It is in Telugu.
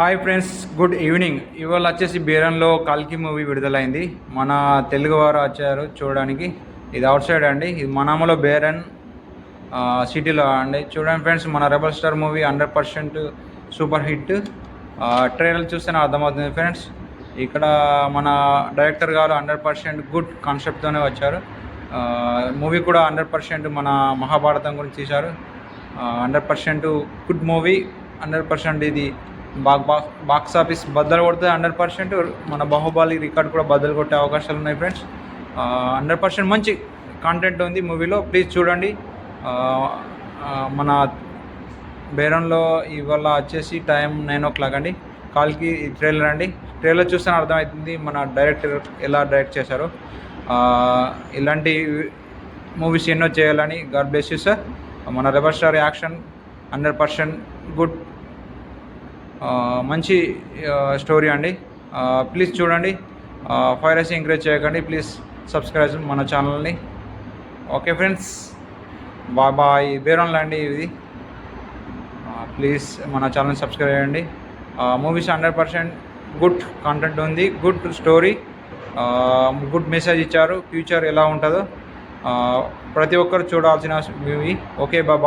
హాయ్ ఫ్రెండ్స్ గుడ్ ఈవినింగ్ ఇవాళ వచ్చేసి బీరంలో కల్కి మూవీ విడుదలైంది. మన తెలుగు వారు వచ్చారు చూడడానికి. ఇది అవుట్ సైడ్ అండి. ఇది మనామలో బేరన్ సిటీలో అండి. చూడండి ఫ్రెండ్స్ మన rebel star movie hundred percent super hit. Trailer చూస్తేనే అర్థమవుతుంది ఫ్రెండ్స్ ఇక్కడ మన డైరెక్టర్ గారు హండ్రెడ్ పర్సెంట్ గుడ్ కాన్సెప్ట్తోనే వచ్చారు. మూవీ కూడా హండ్రెడ్ పర్సెంట్ మన మహాభారతం గురించి తీశారు. Hundred percent good movie hundred percent ఇది బాక్స్ ఆఫీస్ బద్దలు కొడితే హండ్రెడ్ పర్సెంట్ మన బాహుబలి రికార్డ్ కూడా బద్దలు కొట్టే అవకాశాలు ఉన్నాయి ఫ్రెండ్స్. హండ్రెడ్ పర్సెంట్ మంచి కాంటెంట్ ఉంది మూవీలో. ప్లీజ్ చూడండి. మన బేరంలో ఇవాళ వచ్చేసి టైం నైన్ ఓ క్లాక్ అండి. కాల్కి ట్రైలర్ అండి. ట్రైలర్ చూస్తే అర్థమవుతుంది మన డైరెక్టర్ ఎలా డైరెక్ట్ చేశారు. ఇలాంటి మూవీస్ ఎన్నో చేయాలని గాడ్ బ్లెస్ యూ సార్ మన rebel star action hundred percent good మంచి స్టోరీ అండి. ప్లీజ్ చూడండి. ఫైరసీ ఎంకరేజ్ చేయకండి. ప్లీజ్ సబ్స్క్రైబ్ మన ఛానల్ని. Okay friends. Bye bye. బేరంలో అండి ఇది. ప్లీజ్ మన ఛానల్ సబ్స్క్రైబ్ చేయండి. Movies hundred percent good content ఉంది. Good story. గుడ్ మెసేజ్ ఇచ్చారు. ఫ్యూచర్ ఎలా ఉంటుందో. ప్రతి ఒక్కరు చూడాల్సిన మూవీ. ఓకే బాబా